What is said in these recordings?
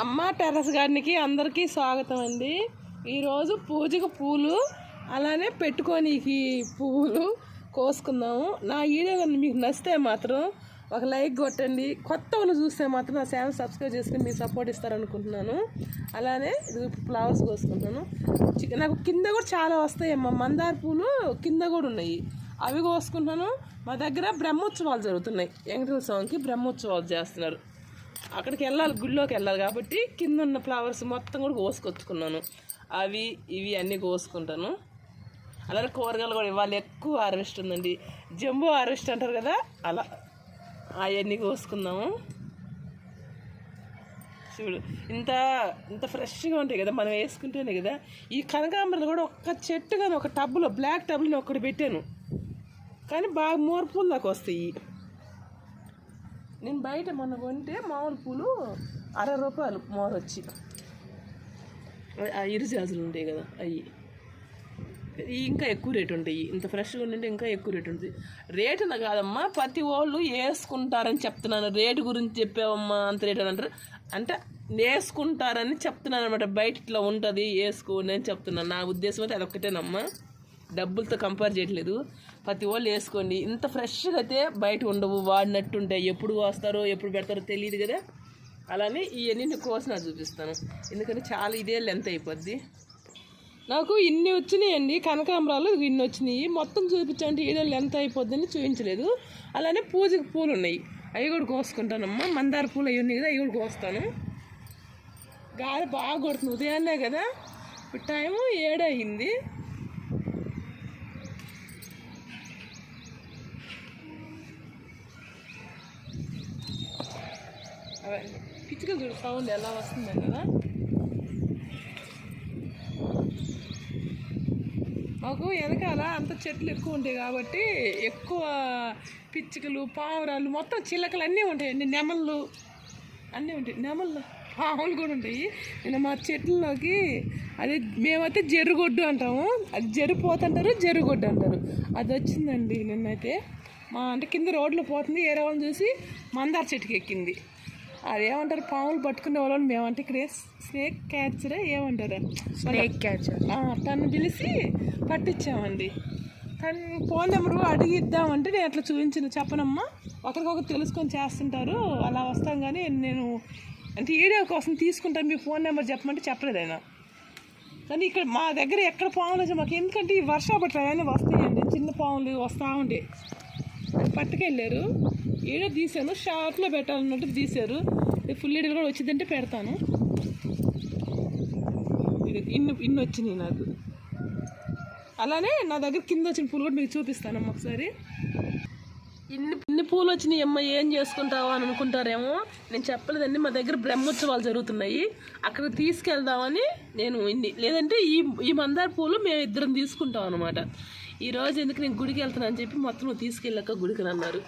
అమ్మ టెర్రస్ గార్డెన్కి అందరికీ స్వాగతం అండి. ఈరోజు పూజకు పూలు అలానే పెట్టుకోనికి పువ్వులు కోసుకుందాము. నా వీడియో కానీ మీకు నచ్చితే మాత్రం ఒక లైక్ కొట్టండి. కొత్త వాళ్ళు చూస్తే మాత్రం నా ఛానల్ సబ్స్క్రైబ్ చేసుకుని మీరు సపోర్ట్ ఇస్తారనుకుంటున్నాను. అలానే ఫ్లవర్స్ కోసుకుంటున్నాను. నాకు కింద కూడా చాలా వస్తాయి అమ్మ మందార పూలు కింద కూడా ఉన్నాయి. అవి కోసుకుంటున్నాను. మా దగ్గర బ్రహ్మోత్సవాలు జరుగుతున్నాయి. వెంకటేశ్వర స్వామికి బ్రహ్మోత్సవాలు చేస్తున్నారు. అక్కడికి వెళ్ళాలి గుడిలోకి వెళ్ళాలి కాబట్టి కింద ఉన్న ఫ్లవర్స్ మొత్తం కూడా కోసుకొచ్చుకున్నాను. అవి ఇవి అన్నీ కోసుకుంటాను. అలాగే కూరగాయలు కూడా ఇవాళ ఎక్కువ హార్వెస్ట్ ఉందండి. జంబో హార్వెస్ట్ అంటారు కదా అలా అవన్నీ కోసుకుందాము. చూడు ఇంత ఇంత ఫ్రెష్గా ఉంటాయి కదా మనం వేసుకుంటేనే కదా. ఈ కనకాంబరాలు కూడా ఒక్క చెట్టు కానీ ఒక టబ్లో బ్లాక్ టబ్లో ఒకటి పెట్టాను. కానీ బాగా మోర్ దాకా నాకు వస్తాయి. నేను బయట మొన్న కొంటే మామూలు పూలు అరవై రూపాయలు మోర్ వచ్చి ఆ ఇరుజాజులు ఉంటాయి కదా అవి ఇంకా ఎక్కువ రేటు ఉంటాయి. ఇంత ఫ్రెష్గా ఉంటే ఇంకా ఎక్కువ రేటు ఉంటుంది. రేటు కాదమ్మా ప్రతి వాళ్ళు వేసుకుంటారని చెప్తున్నాను. రేటు గురించి చెప్పావమ్మా అంత రేట్ అని అంటారు. అంటే వేసుకుంటారని చెప్తున్నాను అనమాట బయట ఇట్లా ఉంటుంది వేసుకోండి అని చెప్తున్నాను. నా ఉద్దేశం అయితే అదొక్కటేనమ్మా. డబ్బులతో కంపేర్ చేయట్లేదు. ప్రతి వాళ్ళు వేసుకోండి. ఇంత ఫ్రెష్గా అయితే బయట ఉండవు వాడినట్టు ఉంటాయి ఎప్పుడు వస్తారో ఎప్పుడు పెడతారో తెలియదు కదా. అలానే ఇవన్నీ నేను కోసిన చూపిస్తాను. ఎందుకంటే చాలా ఇదే లెంత్ అయిపోద్ది. నాకు ఇన్ని వచ్చినాయండి కనకాంబరాలు ఇన్ని వచ్చినాయి. మొత్తం చూపించండి ఈడ లెంత్ అయిపోద్దని చూపించలేదు. అలానే పూజకి పూలు ఉన్నాయి. అవి కూడా కోసుకుంటానమ్మా. మందార పూలు అవి ఉన్నాయి కదా అవి కూడా కోస్తాను. గాలి బాగా కొడుతుంది. ఉదయాన్నే కదా. ఇప్పుడు టైము ఏడైంది పిచ్చుక అవన్నీ పిచ్చుకలు చూడు సౌండ్ ఎలా వస్తుందో కదా. మాకు వెనకాల అంత చెట్లు ఎక్కువ ఉంటాయి కాబట్టి ఎక్కువ పిచ్చుకలు పావురాలు మొత్తం చిలకలు అన్నీ ఉంటాయండి నెమళ్ళు అన్నీ ఉంటాయి. నెమళ్ళు పాములు కూడా ఉంటాయి. నేను మా చెట్లలోకి అది మేమైతే జెరుగొడ్డు అంటాము. అది జరిపోతుంటారు జెరుగొడ్డు అంటారు. అది వచ్చిందండి నిన్నైతే. మా అంటే కింద రోడ్లో పోతుంది. ఏరే వాళ్ళని చూసి మందార చెట్టుకి ఎక్కింది. అది ఏమంటారు పాములు పట్టుకునే వాళ్ళని మేమంటే ఇక్కడ స్నేక్ క్యాచరా ఏమంటారు? Snake catcher. తను పిలిచి పట్టించామండి. తను ఫోన్ నెంబరు అడిగి ఇద్దామంటే నేను అట్లా చూపించిన. చెప్పనమ్మా ఒకరికొకరు తెలుసుకొని చేస్తుంటారు. అలా వస్తాం కానీ నేను అంటే వీడియో కోసం తీసుకుంటాను మీ ఫోన్ నెంబర్ చెప్పమంటే చెప్పలేదు ఆయన. కానీ ఇక్కడ మా దగ్గర ఎక్కడ పాములు మాకు? ఎందుకంటే ఈ వర్షం పట్ల అవన్నీ వస్తాయండి చిన్న పాములు వస్తూ అది పట్టుకెళ్ళారు. ఈడ తీసాను షార్ట్లో పెట్టాలన్నట్టు తీశారు. ఇది ఫుల్ ఈడలు కూడా వచ్చిందంటే పెడతాను. ఇది ఇన్ని ఇన్ని వచ్చినాయి నాకు. అలానే నా దగ్గర కింద వచ్చిన పూలు కూడా మీకు చూపిస్తానమ్మా ఒకసారి. ఇన్ని ఇన్ని పూలు వచ్చినాయి అమ్మ ఏం చేసుకుంటావా అని అనుకుంటారేమో. నేను చెప్పలేదండి మా దగ్గర బ్రహ్మోత్సవాలు జరుగుతున్నాయి. అక్కడ తీసుకెళ్దామని నేను ఇన్ని లేదంటే ఈ ఈ మందార పూలు మేము ఇద్దరం తీసుకుంటాం అనమాట ఈ రోజు ఎందుకు నేను గుడికి వెళ్తానని చెప్పి మొత్తం నువ్వు తీసుకెళ్ళాక గుడికి అన్నారు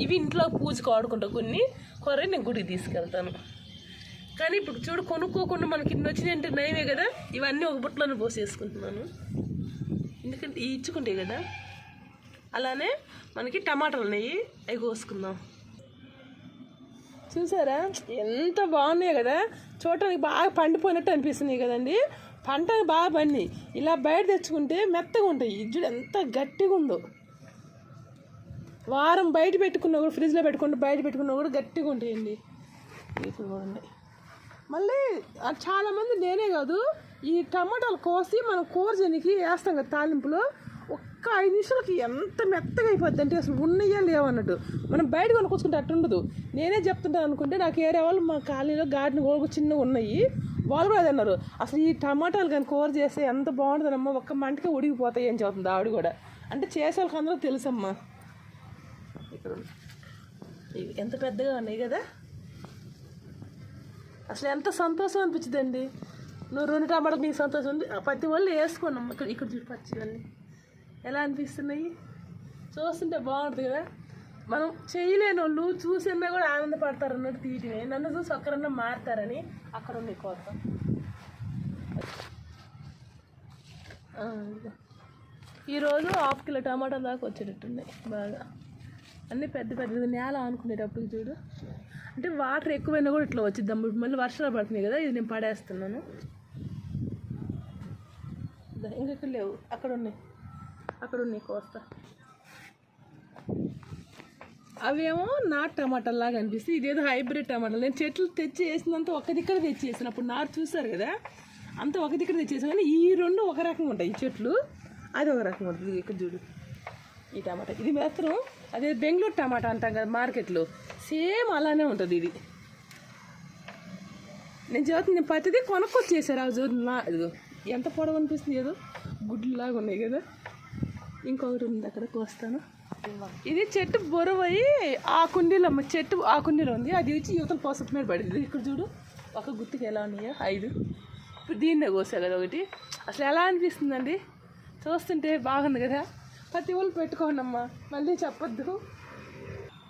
ఇవి ఇంట్లో పూజకు ఆడుకుంటా కొన్ని కొరే నేను గుడికి తీసుకెళ్తాను. కానీ ఇప్పుడు చూడు కొనుక్కోకుండా మనకి ఇన్ని వచ్చినాయి అంటే నయమే కదా? ఇవన్నీ ఒక బుట్టలను పోసేసుకుంటున్నాను. ఎందుకంటే ఇవి ఇచ్చుకుంటాయి కదా? అలానే మనకి టమాటాలు ఉన్నాయి. అవి కోసుకుందాం. చూసారా? ఎంత బాగున్నాయి కదా? చూడటానికి బాగా పండిపోయినట్టు అనిపిస్తున్నాయి కదండి. పంట బాగా పండి ఇలా బయట తెచ్చుకుంటే మెత్తగా ఉంటాయి. ఇజ్జుడు ఎంత గట్టిగా ఉందో. వారం బయట పెట్టుకున్నా కూడా ఫ్రిడ్జ్లో పెట్టుకుంటే బయట పెట్టుకున్నా కూడా గట్టిగా ఉంటాయండి. ఇప్పుడు కూడా ఉన్నాయి మళ్ళీ చాలామంది నేనే కాదు ఈ టమాటాలు కోసి మనం కూర చేయడానికి వేస్తాం కదా తాలింపులో. ఒక్క ఐదు నిమిషాలకి ఎంత మెత్తగా అయిపోద్ది అంటే అసలు ఉన్నాయా లేవన్నట్టు మనం బయట కొనుక్కొచ్చుకుంటే అట్టు ఉండదు నేనే చెప్తుంటాను అనుకుంటే నాకు ఏరే వాళ్ళు మా కాలనీలో గార్డెన్ కూడా చిన్నగా ఉన్నాయి. వాళ్ళు కూడా అదే అన్నారు. అసలు ఈ టమాటాలు కానీ కూర చేస్తే ఎంత బాగుంటుందమ్మా ఒక్క మంటకే ఉడికిపోతాయి అని చెబుతుంది ఆవిడ కూడా. అంటే చేసే వాళ్ళకి అందరూ తెలుసమ్మా. ఇక్కడ ఎంత పెద్దగా ఉన్నాయి కదా. అసలు ఎంత సంతోషం అనిపించిందండి. నువ్వు రెండు టమాటాలు నీకు సంతోషం ఉంది. ఆ ప్రతి వాళ్ళు వేసుకోండి ఇక్కడ ఇక్కడ చూడు పచ్చివన్నీ. ఎలా అనిపిస్తున్నాయి? చూస్తుంటే బాగుంటుంది కదా. మనం చేయలేని వాళ్ళు చూసినా కూడా ఆనందపడతారు అన్నట్టు తీయటమే. నన్ను చూసి ఒక్కరన్నా మారుతారని అక్కడ ఉంది కోత. ఈరోజు హాఫ్ కిలో టమాటా దాకా వచ్చేటట్టున్నాయి బాగా. అన్నీ పెద్ద పెద్దది. నేల అనుకునేటప్పుడు చూడు. అంటే వాటర్ ఎక్కువైనా కూడా ఇట్లా వచ్చిద్దాం మళ్ళీ వర్షాలు పడుతున్నాయి కదా ఇది నేను పడేస్తున్నాను. దా, ఇంకెక్కడ లేవు. అక్కడ ఉన్నాయి. అక్కడ ఉన్నాయి కోస్తా. అవేమో నాటు టమాటాలు లాగా అనిపిస్తుంది. ఇదేదో హైబ్రిడ్ టమాటాలు. నేను చెట్లు తెచ్చి వేసినంత ఒక దగ్గర తెచ్చి వేసిన అప్పుడు చూసారు కదా? అంత ఒక దిక్కడ తెచ్చేసాను కానీ ఈ రెండు ఒక రకంగా ఉంటాయి. ఈ చెట్లు అది ఒక రకంగా ఉంటుంది. ఇక్కడ చూడు. ఈ టమాటా. ఇది మాత్రం అదే బెంగళూరు టమాటా అంటాం కదా మార్కెట్లో. సేమ్ అలానే ఉంటుంది ఇది. నేను చదువుతుంది నేను ప్రతిదీ కొనుక్కొచ్చి చేశారు ఆ చూడు నా ఇదిగో ఎంత పొడవు అనిపిస్తుంది ఏదో? గుడ్లు లాగా ఉన్నాయి కదా. ఇంకొకటి ఉంది అక్కడ కోస్తాను ఇది చెట్టు బొరవయి ఆ కుండీలో చెట్టు ఆ కుండీలో ఉంది. అది వచ్చి యువతల పోసపు మీద పడింది. ఇక్కడ చూడు ఒక గుత్తికి ఎలా ఉన్నాయో ఐదు. ఇప్పుడు దీన్నే కోసా కదా ఒకటి. అసలు ఎలా అనిపిస్తుందండి? చూస్తుంటే బాగుంది కదా. ప్రతి ఊళ్ళు పెట్టుకోండమ్మా మళ్ళీ చెప్పొద్దు.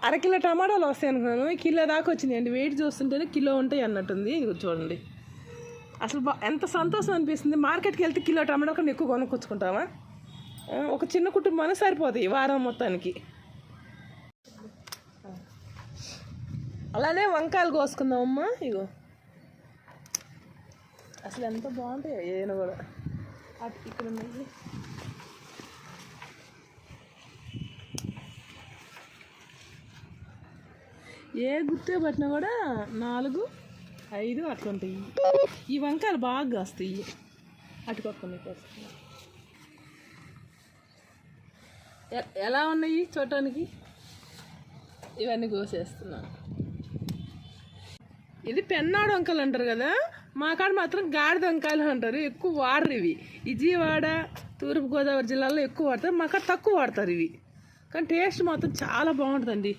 అరకిలో టమాటాలు వస్తాయి అనుకున్నాను. కిలో దాకా వచ్చినాయండి. వెయిట్ చూస్తుంటేనే కిలో ఉంటాయి అన్నట్టుంది. ఇది చూడండి. అసలు బా ఎంత సంతోషం అనిపిస్తుంది. మార్కెట్కి వెళ్తే కిలో టమాటా కన్నా ఎక్కువ కొనుక్కొచ్చుకుంటామా? ఒక చిన్న కుటుంబానికి సరిపోతాయి వారం మొత్తానికి. అలానే వంకాయలు కోసుకుందాం అమ్మా ఇగో. అసలు ఎంత బాగుంటాయి ఏదైనా కూడా. అటు ఇక్కడ ఉన్నాయి. ఏ గుర్తు పట్టినా కూడా నాలుగు ఐదు అట్లా ఉంటాయి ఈ వంకాయలు బాగా కాస్తాయి. అటు పక్కన వస్తున్నాయి ఎలా ఉన్నాయి చూడటానికి? ఇవన్నీ కోసేస్తున్నాను. ఇది పెన్నాడు వంకలు అంటారు కదా? మా కాడ మాత్రం గాడిద వంకాయలు అంటారు. ఎక్కువ వాడరు ఇవి. విజయవాడ తూర్పుగోదావరి జిల్లాలో ఎక్కువ వాడతారు. మా కాడ తక్కువ వాడతారు ఇవి. కానీ టేస్ట్ మాత్రం చాలా బాగుంటుందండి.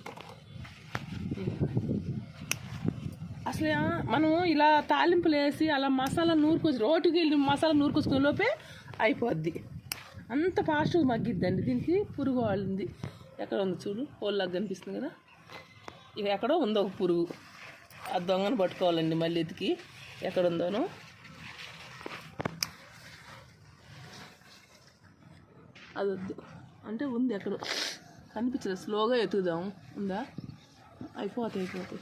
అసలు మనం ఇలా తాలింపులు వేసి అలా మసాలా నూరుకొచ్చి రోటికి వెళ్ళి మసాలా నూరుకొచ్చుకునే లోపే అయిపోద్ది. అంత ఫాస్ట్గా మగ్గిద్దండి. దీనికి పురుగు వాళ్ళింది ఎక్కడ ఉంది చూడు? పోల్లాగా కనిపిస్తుంది కదా? ఇవి ఎక్కడో ఉందో ఒక పురుగు. ఆ దొంగను పట్టుకోవాలండి మళ్ళీ ఎతికి ఎక్కడ ఉందోనో? అది వద్దు అంటే ఉంది ఎక్కడో. కనిపించదు స్లోగా ఎత్తుదాం. ఉందా? అయిపోతాయి అయిపోతాయి.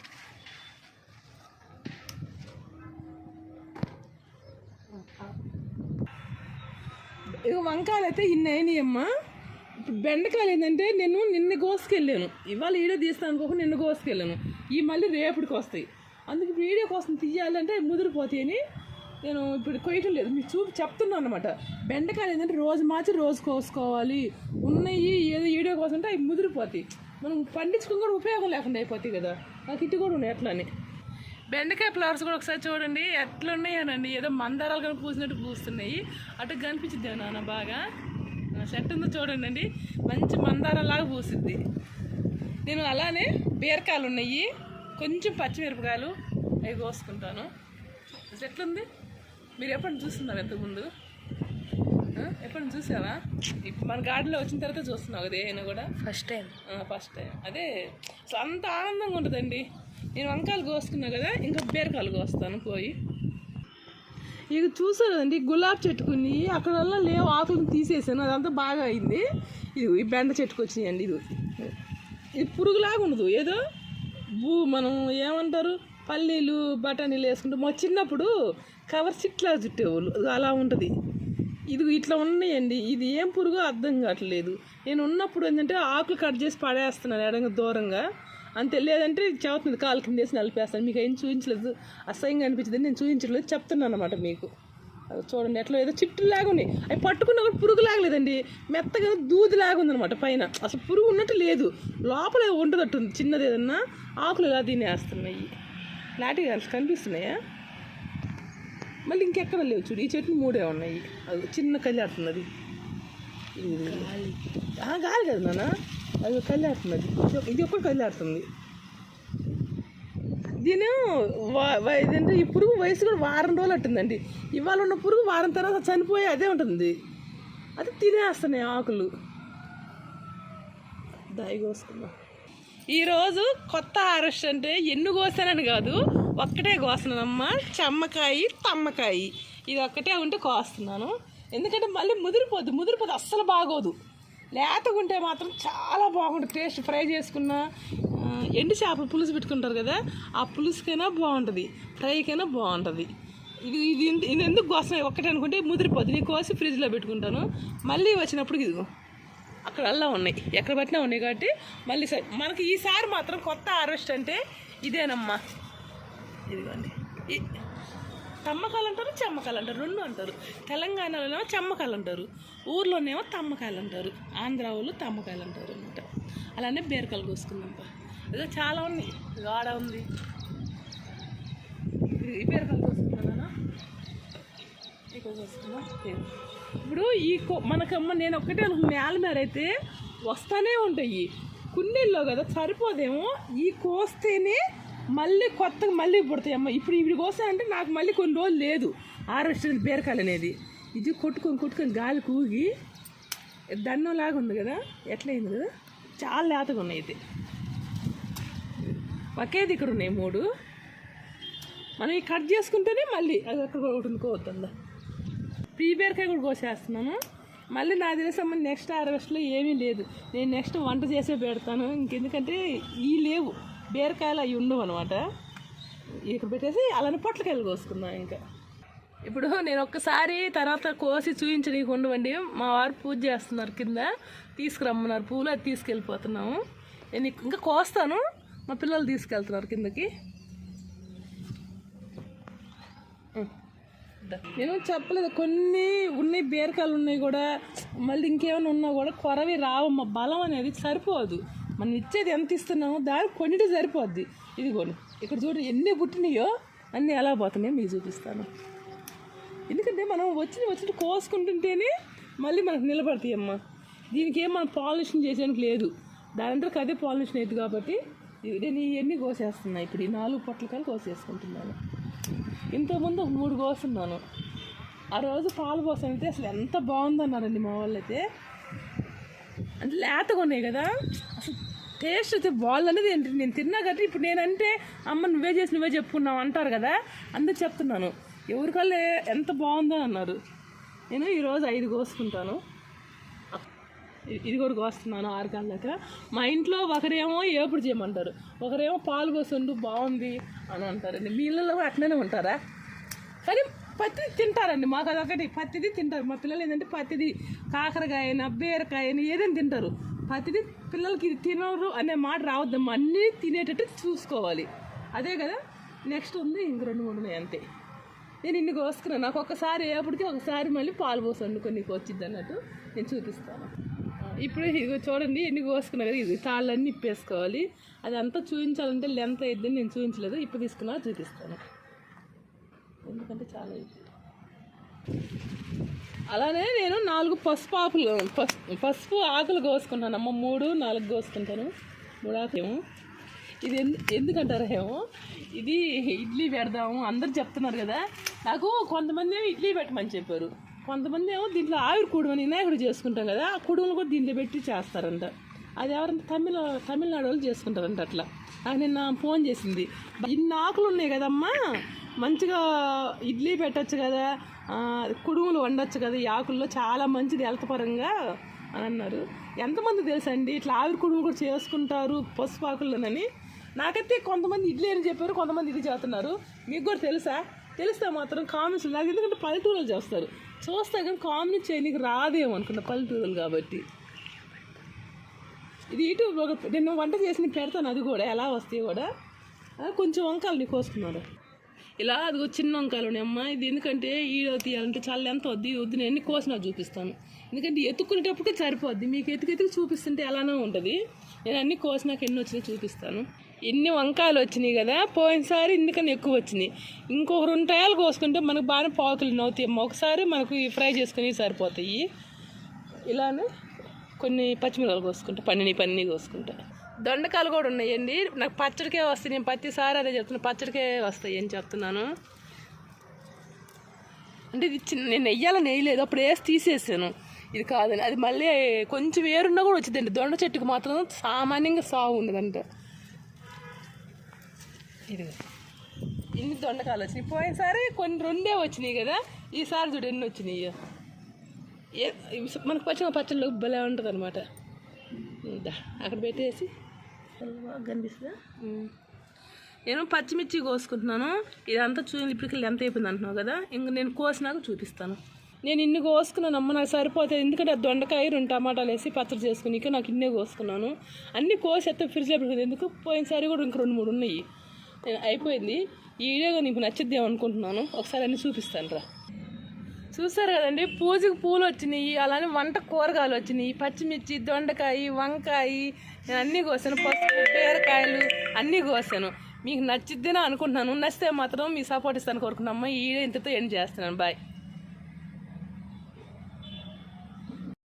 వంకాయలు అయితే ఇన్ని అయినాయమ్మా ఇప్పుడు బెండకాయలు ఏంటంటే నేను నిన్న కోసుకెళ్ళాను. ఇవాళ వీడియో తీస్తాను అనుకోక నిన్న కోసుకెళ్ళాను. ఈ మళ్ళీ రేపటికి వస్తాయి. అందుకు ఇప్పుడు వీడియో కోసం తీయాలంటే ముదిరిపోతాయని నేను ఇప్పుడు కొయ్యటం లేదు. మీకు చూపి చెప్తున్నాను అనమాట బెండకాయలు ఏంటంటే రోజు మార్చి రోజు కోసుకోవాలి. ఉన్నాయి ఏదో వీడియో కోసం అంటే అవి ముదిరిపోతాయి. మనం పండించుకుని కూడా ఉపయోగం లేకుండా అయిపోతాయి కదా. నాకు ఇటు కూడా ఉన్నాయి అట్లానే. బెండకాయ ఫ్లవర్స్ కూడా ఒకసారి చూడండి ఎట్లా ఉన్నాయనండి ఏదో మందారాలు కనుక పూసినట్టు పూస్తున్నాయి. అటు కనిపించింది నాన్న బాగా. సెట్ ఉందో చూడండి అండి మంచి మందారాలాగా పూసిద్ది. నేను అలానే బీరకాయలు ఉన్నాయి. కొంచెం పచ్చిమిరపకాయలు అవి కోసుకుంటాను. అసలు ఎట్లుంది? మీరు ఎప్పుడు చూస్తున్నారు ఇంతకుముందు? ఆ? ఎప్పుడైనా చూసావా? ఇప్పుడు మన గార్డెన్లో వచ్చిన తర్వాత చూస్తున్నావు కదా ఏమైనా కూడా? ఫస్ట్ టైం ఫస్ట్ టైం అదే అంత ఆనందంగా ఉంటుందండి. నేను వంకాయలు కోసుకున్నా కదా ఇంకా బీరకాయలు కోస్తాను పోయి. ఇక చూసారు కదండి గులాబీ చెట్టుకుని అక్కడ వల్ల లేవు ఆకులను తీసేసాను అదంతా బాగా అయింది. ఇది ఈ బెండ చెట్టుకు వచ్చినాయండి ఇది ఇది పురుగులాగా ఉండదు ఏదో భూ మనం ఏమంటారు పల్లీలు బఠానీలు వేసుకుంటే. మా చిన్నప్పుడు కవర్ చిట్లా చుట్టేవాళ్ళు అలా ఉంటుంది. ఇది ఇట్లా ఉన్నాయండి ఇది ఏం పురుగు అర్థం కావట్లేదు. నేను ఉన్నప్పుడు ఏంటంటే ఆకులు కట్ చేసి పడేస్తున్నాను ఎడంగా దూరంగా. అంతే లేదంటే చెవుతుంది కాలు కింద వేసి నలిపేస్తాను. మీకు ఏం చూపించలేదు అసహ్యంగా అనిపించింది నేను చూపించలేదు చెప్తున్నాను అనమాట మీకు. అది చూడండి ఎట్లా ఏదో చిట్టులాగా ఉన్నాయి అవి పట్టుకున్న కూడా పురుగు లాగలేదండి మెత్తగా దూదిలాగా ఉందన్నమాట పైన. అసలు పురుగు ఉన్నట్టు లేదు. లోపల ఉండదట్టుంది చిన్నది ఏదన్నా ఆకులు ఇలా తినేస్తున్నాయి. లాటిగా కనిపిస్తున్నాయా? మళ్ళీ ఇంకెక్కడ లేవు చూడు. ఈ చెట్లు మూడే ఉన్నాయి. అది చిన్న కళ్యాడుతున్నది గాలి కదా నాన్న? అది. కళ్ళాడుతుంది ఇది- ఇది కళ్ళాడుతుంది? దీని వా- ఈ పురుగు వయసు కూడా వారం రోజులు అట్టుందండి ఇవాళ ఉన్న పురుగు వారం తర్వాత చనిపోయి అదే ఉంటుంది. అది తినేస్తున్నాయి ఆకులు. దాయి ఈరోజు కొత్త హారెస్ట్ అంటే ఎన్ని కోసానని కాదు ఒక్కటే కోస్తున్నానమ్మా. చెమ్మకాయ తమ్మకాయ. ఇది ఒక్కటే ఉంటే కోస్తున్నాను. ఎందుకంటే మళ్ళీ ముదిరిపోద్ది ముదిరిపోద్ది అస్సలు బాగోదు. లేతగుంటే మాత్రం చాలా బాగుంటుంది. టేస్ట్ ఫ్రై చేసుకున్న ఎండు చేపలు పులుసు పెట్టుకుంటారు కదా ఆ పులుసుకైనా బాగుంటుంది ఫ్రైకైనా బాగుంటుంది. ఇది ఇది ఇది ఎందుకు కోసం ఒక్కటే అనుకుంటే ముదిరిపోద్ది. నేను కోసి ఫ్రిడ్జ్లో పెట్టుకుంటాను. మళ్ళీ వచ్చినప్పుడు ఇదిగో అక్కడ అల్లా ఉన్నాయి. ఎక్కడ పట్టినా ఉన్నాయి కాబట్టి మళ్ళీ సరే మనకి ఈసారి మాత్రం కొత్త హార్వెస్ట్ అంటే ఇదేనమ్మా. ఇదిగోండి. తమ్మకాయలు అంటారు చెమ్మకాయలు అంటారు రెండు అంటారు. తెలంగాణలోనేమో చెమ్మకాయలు అంటారు ఊర్లోనేమో తమ్మకాయలు అంటారు ఆంధ్ర వాళ్ళు తమ్మకాయలు అంటారు అనమాట అలానే బీరకాయలు కోసుకుందాం ఇదో చాలా ఉంది గాడ ఉంది. ఈ బీరకాయలు కోసుకున్నాను ఇక్కడ ఇప్పుడు ఈ కో మనకమ్మ నేను ఒక్కటే అనుకున్న. నేల మీద అయితే వస్తూనే ఉంటాయి. కుండీల్లో కదా సరిపోదేమో. ఈ కోస్తేనే మళ్ళీ కొత్తగా మళ్ళీ పుడతాయమ్మ ఇప్పుడు ఇవి కోసాయంటే నాకు మళ్ళీ కొన్ని రోజులు లేదు. ఆరోగ్య బీరకాయలు అనేది. ఇది కొట్టుకొని కొట్టుకొని గాలి కూగి దండంలాగా ఉంది కదా? ఎట్లయింది కదా? చాలా లేతగా ఉన్నాయి అయితే. ఒకే ఇక్కడ ఉన్నాయి మూడు. మనం ఈ కట్ చేసుకుంటేనే మళ్ళీ అది అక్కడ ఒకటి ఉండుకోవద్దా ప్రీ బీరకాయ కూడా కోసేస్తున్నాను. మళ్ళీ నా తెలిసమ్మ నెక్స్ట్ హార్వెస్ట్లో ఏమీ లేదు. నేను నెక్స్ట్ వంట చేసే పెడతాను. ఇంకెందుకంటే ఈ లేవు. బీరకాయలు అవి ఉండవు అనమాట ఇక్కడ పెట్టేసి అలానే పొట్లకాయలు కోసుకుందాం ఇంకా. ఇప్పుడు నేను ఒక్కసారి తర్వాత కోసి చూపించడానికి ఉండవండి మా వారు పూజ చేస్తున్నారు కింద. తీసుకురమ్మన్నారు పూలు అది తీసుకెళ్ళిపోతున్నాము. నేను ఇంకా కోస్తాను. మా పిల్లలు తీసుకెళ్తున్నారు కిందకి. నేను చెప్పలేదు కొన్ని ఉన్నాయి బీరకాయలు ఉన్నాయి కూడా. మళ్ళీ ఇంకేమైనా ఉన్నా కూడా కొరవి రావమ్మ. బలం అనేది సరిపోదు. మనం ఇచ్చేది ఎంత ఇస్తున్నామో దానికి కొన్నిటి సరిపోద్ది. ఇదిగోండి ఇక్కడ చూడండి ఎన్ని పుట్టినాయో అన్నీ ఎలా పోతున్నాయో మీకు చూపిస్తాను. ఎందుకంటే మనం వచ్చి వచ్చి కోసుకుంటుంటేనే మళ్ళీ మనకు నిలబడతాయి అమ్మ. దీనికి ఏం మనం పాలిషన్ చేసేందుకు లేదు. దానంతరకు అదే పాలిషన్ అయింది కాబట్టి నేను ఇవన్నీ కోసేస్తున్నాయి ఇప్పుడు ఈ నాలుగు పొట్లకాయలు కోసేసుకుంటున్నాను. ఇంతకుముందు ఒక మూడు కోసున్నాను ఆ రోజు పాలు పోసానంటే అసలు ఎంత బాగుందన్నారండి మా వాళ్ళు అయితే అంటే లేతగా ఉన్నాయి కదా అసలు టేస్ట్ అయితే బాగుందనేది ఏంటి? నేను తిన్నా కాబట్టి ఇప్పుడు నేనంటే అమ్మ నువ్వే చేసి నువ్వే చెప్పుకున్నావు అంటారు కదా అందుకు చెప్తున్నాను. ఎవరికల్లే ఎంత బాగుందో అన్నారు. నేను ఈరోజు ఐదు కోసుకుంటాను. ఇది కూడా కోస్తున్నాను ఆరు కాళ్ళ మా ఇంట్లో ఒకరేమో ఏపుడు చేయమంటారు. ఒకరేమో పాలు పోసుండు బాగుంది అని అంటారండి మీ ఇళ్ళలో అట్లనే ఉంటారా? కానీ పత్తి తింటారండి. మాకు అదొకటి పత్తిది తింటారు. మా పిల్లలు ఏంటంటే పత్తిది కాకరకాయన బీరకాయని ఏదైనా తింటారు. ప్రతిదీ పిల్లలకి ఇది తినరు అనే మాట రావద్దమ్మా. అన్నీ తినేటట్టు చూసుకోవాలి. అదే కదా నెక్స్ట్ ఉంది ఇంక రెండు మూడు ఉన్నాయి అంతే. నేను ఇన్ని కోసుకున్నాను నాకు ఒకసారి ఏపటికి ఒకసారి మళ్ళీ పాలు పోసి వండుకొని వచ్చింది అన్నట్టు నేను చూపిస్తాను. ఇప్పుడు ఇదిగో చూడండి ఎన్ని కోసుకున్నా కదా ఇది. తాళ్ళన్నీ ఇప్పేసుకోవాలి. అది అంతా చూపించాలంటే లెంత్ అయిద్దని నేను చూపించలేదు ఇప్పుడు తీసుకున్నా చూపిస్తాను. ఎందుకంటే చాలా ఇది. అలానే నేను నాలుగు పసుపు ఆకులు పసుపు పసుపు ఆకులు కోసుకున్నాను అమ్మ మూడు నాలుగు కోసుకుంటాను. మూడు ఆకులేమో ఇది ఎందు ఎందుకంటారా ఏమో? ఇది ఇడ్లీ పెడదాము. అందరు చెప్తున్నారు కదా. నాకు కొంతమంది ఏమో ఇడ్లీ పెట్టమని చెప్పారు. కొంతమంది ఏమో దీంట్లో ఆవిరి కుడుమని వినాయకుడు చేసుకుంటాం కదా ఆ కుడుములు కూడా దీంట్లో పెట్టి చేస్తారంట. అది ఎవరంటే తమిళ తమిళనాడు వాళ్ళు చేసుకుంటారంట అట్లా. నాకు నిన్న ఫోన్ చేసింది. ఇన్ని ఆకులు ఉన్నాయి కదమ్మా. మంచిగా ఇడ్లీ పెట్టచ్చు కదా కుడుములు వండొచ్చు కదా ఈ ఆకుల్లో చాలా మంచిది హెల్త్ పరంగా అని అన్నారు. ఎంతమంది తెలుసండి ఇట్లా ఆవిరి కుడుములు కూడా చేసుకుంటారు పసుపు ఆకుల్లోనని. నాకైతే కొంతమంది ఇడ్లీ అని చెప్పారు కొంతమంది ఇది చేస్తున్నారు. మీకు కూడా తెలుసా? తెలిస్తే మాత్రం కామెంట్స్ నాకు ఎందుకంటే పల్లెటూరులు చేస్తారు. చూస్తే కానీ కామెంట్ చేయడానికి రాదేమో అనుకున్న పల్లెటూరులు కాబట్టి. ఇది యూట్యూబ్లో ఒక నేను వంట చేసి పెడతాను అది కూడా ఎలా వస్తాయి కూడా. కొంచెం వంకాయలు నీకు వస్తున్నారు ఇలా అదిగో చిన్న వంకాయలు ఉన్నాయమ్మా ఇది ఎందుకంటే ఈడో తీయాలంటే చాలా ఎంత వద్ది వద్దు నేను ఎన్ని కోసినా చూపిస్తాను. ఎందుకంటే ఎత్తుకునేటప్పుడు సరిపోద్ది. మీకు ఎత్తుకు ఎత్తుకు చూపిస్తుంటే ఎలానో ఉంటుంది. నేను అన్ని కోసినాక ఎన్ని వచ్చినా చూపిస్తాను. ఎన్ని వంకాయలు వచ్చినాయి కదా పోయినసారి ఇందుకని ఎక్కువ వచ్చినాయి. ఇంకొక రెండు టయాలు కోసుకుంటే మనకు బాగానే పాకులు నవ్వుతాయి ఒకసారి మనకు ఫ్రై చేసుకుని సరిపోతాయి. ఇలానే కొన్ని పచ్చిమిరపకాయలు కోసుకుంటా పన్నీని పన్నీ కోసుకుంటా. దొండకాయలు కూడా ఉన్నాయండి. నాకు పచ్చడికే వస్తాయి. నేను ప్రతిసారి అదే చెప్తున్నా పచ్చడికే వస్తాయి అని చెప్తున్నాను. అంటే ఇది చిన్న నేను నెయ్యాలని వేయలేదు అప్పుడు వేసి తీసేసాను. ఇది కాదని. అది మళ్ళీ కొంచెం వేరున్నా కూడా వచ్చిందండి. దొండ చెట్టుకు మాత్రం సామాన్యంగా సాగు ఉండదంట. ఇది ఇన్ని దొండకాయలు వచ్చినాయి. పోయినసారి కొన్ని రెండే వచ్చినాయి కదా. ఈసారి చూడు ఎన్ని వచ్చినాయి. ఏ మనకు పచ్చిన పచ్చళ్ళు భలే ఉంటుంది అనమాట అక్కడ పెట్టేసి కనిపిస్తుందా? నేను పచ్చిమిర్చి కోసుకుంటున్నాను. ఇదంతా చూ ఇప్పటికి ఎంత అయిపోయింది అంటున్నావు కదా ఇంక నేను కోసినాక చూపిస్తాను. నేను ఇన్ని కోసుకున్నాను అమ్మ నాకు సరిపోతుంది. ఎందుకంటే దొండకాయ రెండు టమాటాలు వేసి పచ్చడి చేసుకుని ఇక నాకు ఇన్నే కోసుకున్నాను. అన్నీ కోసి ఎత్తే ఫ్రిడ్జ్ పెట్టుకుంది ఎందుకు? పోయినసారి కూడా ఇంక రెండు మూడు ఉన్నాయి. నేను అయిపోయింది. ఈ వీడియో నీకు నచ్చిద్దాం అనుకుంటున్నాను. ఒకసారి అన్నీ చూపిస్తాను రా చూసారు కదండి? పూజకు పూలు వచ్చినాయి అలానే వంట కూరగాయలు వచ్చినాయి. పచ్చిమిర్చి దొండకాయ వంకాయ నేను అన్నీ కోసాను. పసుపు బీరకాయలు అన్నీ కోసాను. మీకు నచ్చిద్దేనా అనుకుంటున్నాను. నచ్చితే మాత్రం మీ సపోర్ట్ ఇస్తాను కోరుకున్నామ్మా ఈ ఇంతతో ఎండ్ చేస్తున్నాను. బాయ్.